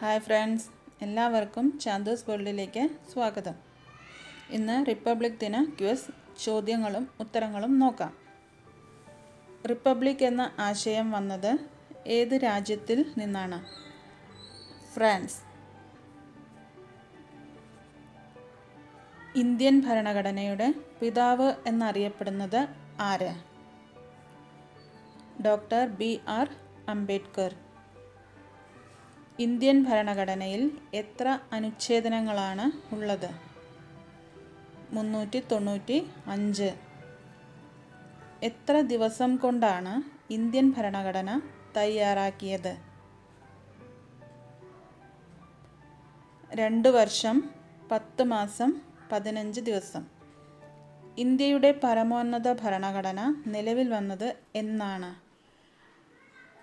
Hi friends എല്ലാവർക്കും ചാന്തോസ് വേൾഡിലേക്ക് സ്വാഗതം. ഇന്ന് റിപ്പബ്ലിക് ദിന ക്യൂസ് ചോദ്യങ്ങളും ഉത്തരങ്ങളും നോക്കാം. റിപ്പബ്ലിക് എന്ന ആശയം വന്നത് ഏത് രാജ്യത്തിൽ നിന്നാണ്? ഫ്രാൻസ് ഇന്ത്യൻ ഭരണഘടനയുടെ പിതാവ് എന്നറിയപ്പെടുന്നത് ആര്? Doctor B R Ambedkar Indian ഭരണഘടനയിൽ എത്ര അനുച്ഛേദനങ്ങളാണ് ഉള്ളത്? മുന്നൂറ്റി തൊണ്ണൂറ്റി അഞ്ച് എത്ര ദിവസം കൊണ്ടാണ് ഇന്ത്യൻ ഭരണഘടന തയ്യാറാക്കിയത്? രണ്ട് വർഷം പത്ത് മാസം പതിനഞ്ച് ദിവസം. ഇന്ത്യയുടെ പരമോന്നത ഭരണഘടന നിലവിൽ വന്നത് എന്നാണ്.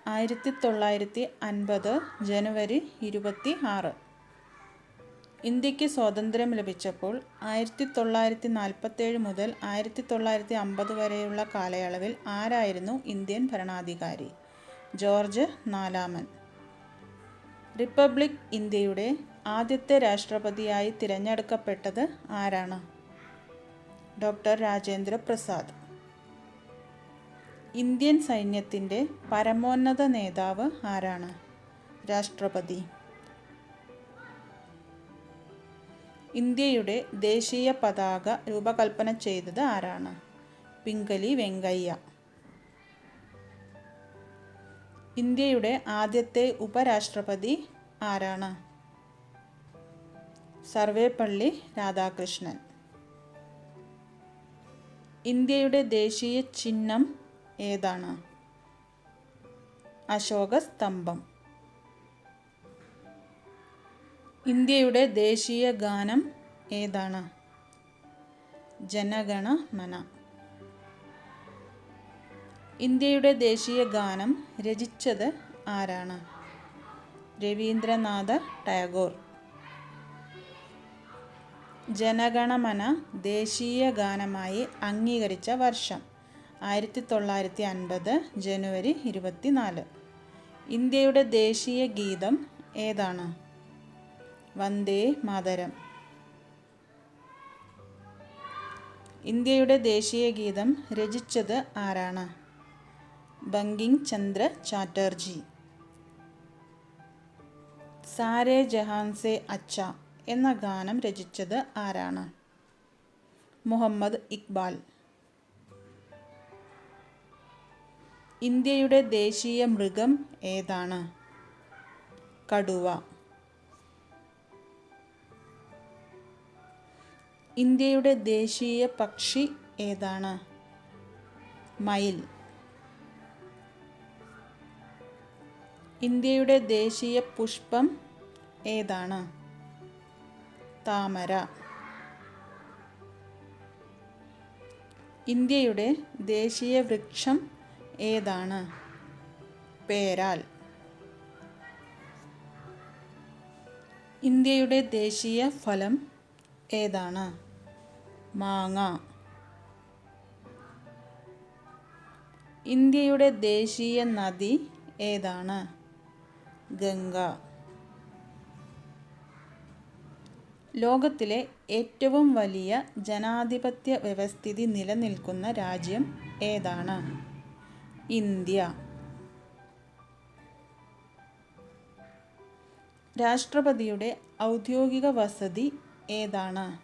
ആയിരത്തി തൊള്ളായിരത്തി അൻപത് ജനുവരി ഇരുപത്തി ആറ് ഇന്ത്യയ്ക്ക് സ്വാതന്ത്ര്യം ലഭിച്ചപ്പോൾ ആയിരത്തി തൊള്ളായിരത്തി നാൽപ്പത്തേഴ് മുതൽ ആയിരത്തി തൊള്ളായിരത്തി അമ്പത് വരെയുള്ള കാലയളവിൽ ആരായിരുന്നു ഇന്ത്യൻ ഭരണാധികാരി? ജോർജ് നാലാമൻ. റിപ്പബ്ലിക് ഇന്ത്യയുടെ ആദ്യത്തെ രാഷ്ട്രപതിയായി തിരഞ്ഞെടുക്കപ്പെട്ടത് ആരാണ്? ഡോക്ടർ രാജേന്ദ്ര പ്രസാദ്. ഇന്ത്യൻ സൈന്യത്തിന്റെ പരമോന്നത നേതാവ് ആരാണ്? രാഷ്ട്രപതി. ഇന്ത്യയുടെ ദേശീയ പതാക രൂപകൽപ്പന ചെയ്തത് ആരാണ്? പിംഗലി വെങ്കയ്യ. ഇന്ത്യയുടെ ആദ്യത്തെ ഉപരാഷ്ട്രപതി ആരാണ്? സർവേപ്പള്ളി രാധാകൃഷ്ണൻ. ഇന്ത്യയുടെ ദേശീയ ചിഹ്നം ഏതാണ്? അശോകസ്തംഭം. ഇന്ത്യയുടെ ദേശീയ ഗാനം ഏതാണ്? ജനഗണ മന ഇന്ത്യയുടെ ദേശീയ ഗാനം രചിച്ചത് ആരാണ്? രവീന്ദ്രനാഥ ടാഗോർ. ജനഗണമന ദേശീയ ഗാനമായി അംഗീകരിച്ച വർഷം. ആയിരത്തി തൊള്ളായിരത്തി അൻപത് ജനുവരി ഇരുപത്തിനാല്. ഇന്ത്യയുടെ ദേശീയ ഗീതം ഏതാണ്? വന്ദേ മാതരം. ഇന്ത്യയുടെ ദേശീയ ഗീതം രചിച്ചത് ആരാണ്? ബങ്കിങ് ചന്ദ്ര ചാറ്റർജി. സാരേ ജഹാൻ സെ അച്ച എന്ന ഗാനം രചിച്ചത് ആരാണ്? മുഹമ്മദ് ഇക്ബാൽ. ഇന്ത്യയുടെ ദേശീയ മൃഗം ഏതാണ്? കടുവ. ഇന്ത്യയുടെ ദേശീയ പക്ഷി ഏതാണ്? മയിൽ. ഇന്ത്യയുടെ ദേശീയ പുഷ്പം ഏതാണ്? താമര. ഇന്ത്യയുടെ ദേശീയ വൃക്ഷം ഏതാണ്? പേരാൽ. ഇന്ത്യയുടെ ദേശീയ ഫലം ഏതാണ്? മാങ്ങ. ഇന്ത്യയുടെ ദേശീയ നദി ഏതാണ്? ഗംഗ. ലോകത്തിലെ ഏറ്റവും വലിയ ജനാധിപത്യ വ്യവസ്ഥിതി നിലനിൽക്കുന്ന രാജ്യം ഏതാണ്? ഇന്ത്യ. രാഷ്ട്രപതിയുടെ ഔദ്യോഗിക വസതി ഏതാണ്?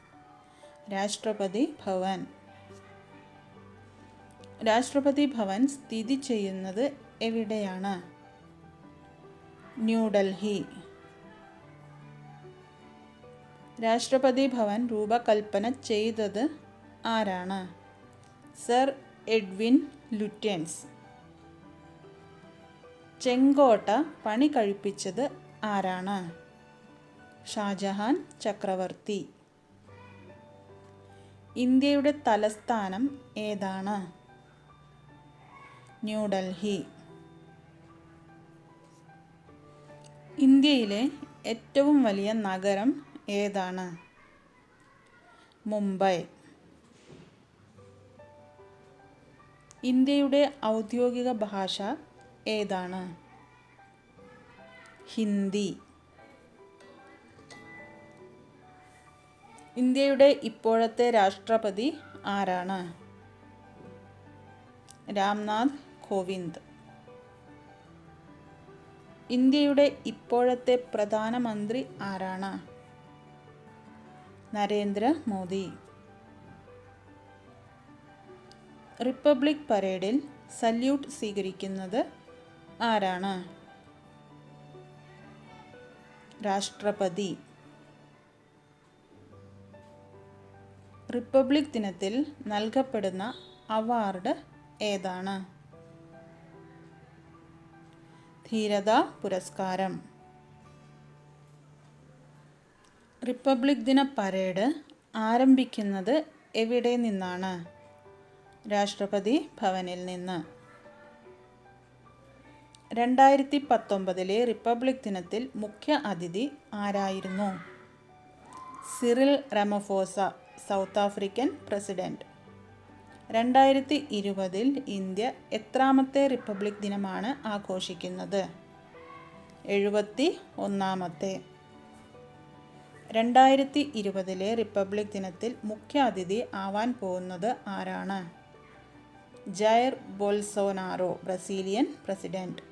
രാഷ്ട്രപതി ഭവൻ. രാഷ്ട്രപതി ഭവൻ സ്ഥിതി ചെയ്യുന്നത് എവിടെയാണ്? ന്യൂഡൽഹി. രാഷ്ട്രപതി ഭവൻ രൂപകൽപ്പന ചെയ്തത് ആരാണ്? Sir Edwin ലുറ്റൻസ്. ചെങ്കോട്ട പണി കഴിപ്പിച്ചത് ആരാണ്? ഷാജഹാൻ ചക്രവർത്തി. ഇന്ത്യയുടെ തലസ്ഥാനം ഏതാണ്? ന്യൂഡൽഹി. ഇന്ത്യയിലെ ഏറ്റവും വലിയ നഗരം ഏതാണ്? മുംബൈ. ഇന്ത്യയുടെ ഔദ്യോഗിക ഭാഷ ഏതാണ്? ഹിന്ദി. ഇന്ത്യയുടെ ഇപ്പോഴത്തെ രാഷ്ട്രപതി ആരാണ്? രാംനാഥ് കോവിന്ദ്. ഇന്ത്യയുടെ ഇപ്പോഴത്തെ പ്രധാനമന്ത്രി ആരാണ്? നരേന്ദ്ര മോദി. റിപ്പബ്ലിക് പരേഡിൽ സല്യൂട്ട് സ്വീകരിക്കുന്നത് ആരാണ്? രാഷ്ട്രപതി. റിപ്പബ്ലിക് ദിനത്തിൽ നൽകപ്പെടുന്ന അവാർഡ് ഏതാണ്? ധീരത പുരസ്കാരം. റിപ്പബ്ലിക് ദിന പരേഡ് ആരംഭിക്കുന്നത് എവിടെ നിന്നാണ്? രാഷ്ട്രപതി ഭവനിൽ നിന്ന്. രണ്ടായിരത്തി പത്തൊമ്പതിലെ റിപ്പബ്ലിക് ദിനത്തിൽ മുഖ്യ അതിഥി ആരായിരുന്നു? Cyril Ramaphosa South African president രണ്ടായിരത്തി ഇരുപതിൽ ഇന്ത്യ എത്രാമത്തെ റിപ്പബ്ലിക് ദിനമാണ് ആഘോഷിക്കുന്നത്? എഴുപത്തി ഒന്നാമത്തെ രണ്ടായിരത്തി ഇരുപതിലെ റിപ്പബ്ലിക് ദിനത്തിൽ മുഖ്യ അതിഥി ആവാൻ പോകുന്നത് ആരാണ്? Jair Bolsonaro Brazilian president.